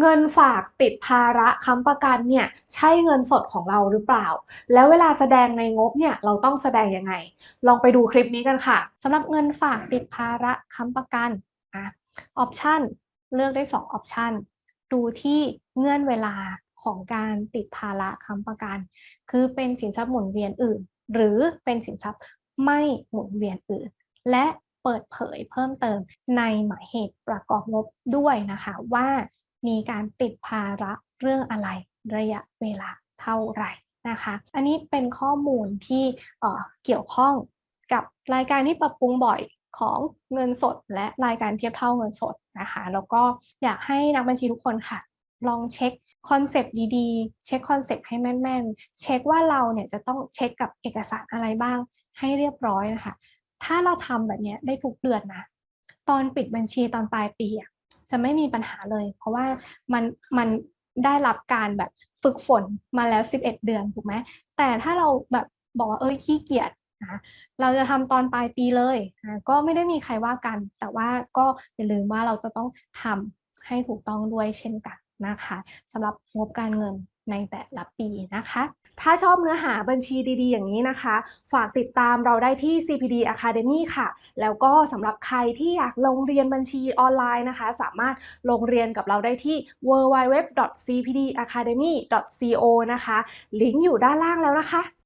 เงินฝากติดภาระค้ำประกันเนี่ยใช่เงินสดของเราหรือเปล่า แล้วเวลาแสดงในงบเนี่ยเราต้องแสดงยังไง ลองไปดูคลิปนี้กันค่ะสำหรับเงินฝากติดภาระค้ำประกันอะออปชันเลือกได้2ออปชันดูที่เงื่อนเวลาของการติดภาระค้ำประกัน คือเป็นสินทรัพย์หมุนเวียนอื่น หรือเป็นสินทรัพย์ไม่หมุนเวียนอื่น และเปิดเผยเพิ่มเติมในหมายเหตุประกอบงบด้วยนะคะว่า มีการติดภาระเรื่องอะไรระยะเวลาเท่าไหร่นะคะ อันนี้เป็นข้อมูลที่เกี่ยวข้องกับรายการที่ปรับปรุงบ่อยของเงินสดและรายการเทียบเท่าเงินสดนะคะ แล้วก็อยากให้นักบัญชีทุกคนค่ะ ลองเช็คคอนเซปต์ดีๆ เช็คคอนเซปต์ให้แม่นๆ เช็คว่าเราเนี่ยจะต้องเช็คกับเอกสารอะไรบ้างให้เรียบร้อยนะคะ ถ้าเราทำแบบนี้ได้ทุกเดือนนะ ตอนปิดบัญชีตอนปลายปีอะ จะไม่มีปัญหาเลย เพราะว่ามันมันได้รับการแบบฝึกฝนมาแล้ว 11 เดือนถูกไหมแต่ถ้าเราแบบบอกว่าเอ้ยขี้เกียจนะเราจะทำตอนปลายปีเลยนะก็ไม่ได้มีใครว่ากัน แต่ว่าก็อย่าลืมว่าเราจะต้องทำให้ถูกต้องด้วยเช่นกันนะคะสำหรับงบการเงินในแต่ละปีนะคะ ถ้าชอบเนื้อหาบัญชีดีๆ อย่างนี้นะคะ ฝากติดตามเราได้ที่ CPD Academy ค่ะ แล้วก็สำหรับใครที่อยากลงเรียนบัญชีออนไลน์นะคะ สามารถลงเรียนกับเราได้ที่ www.cpdacademy.co นะคะ ลิงก์อยู่ด้านล่างแล้วนะคะ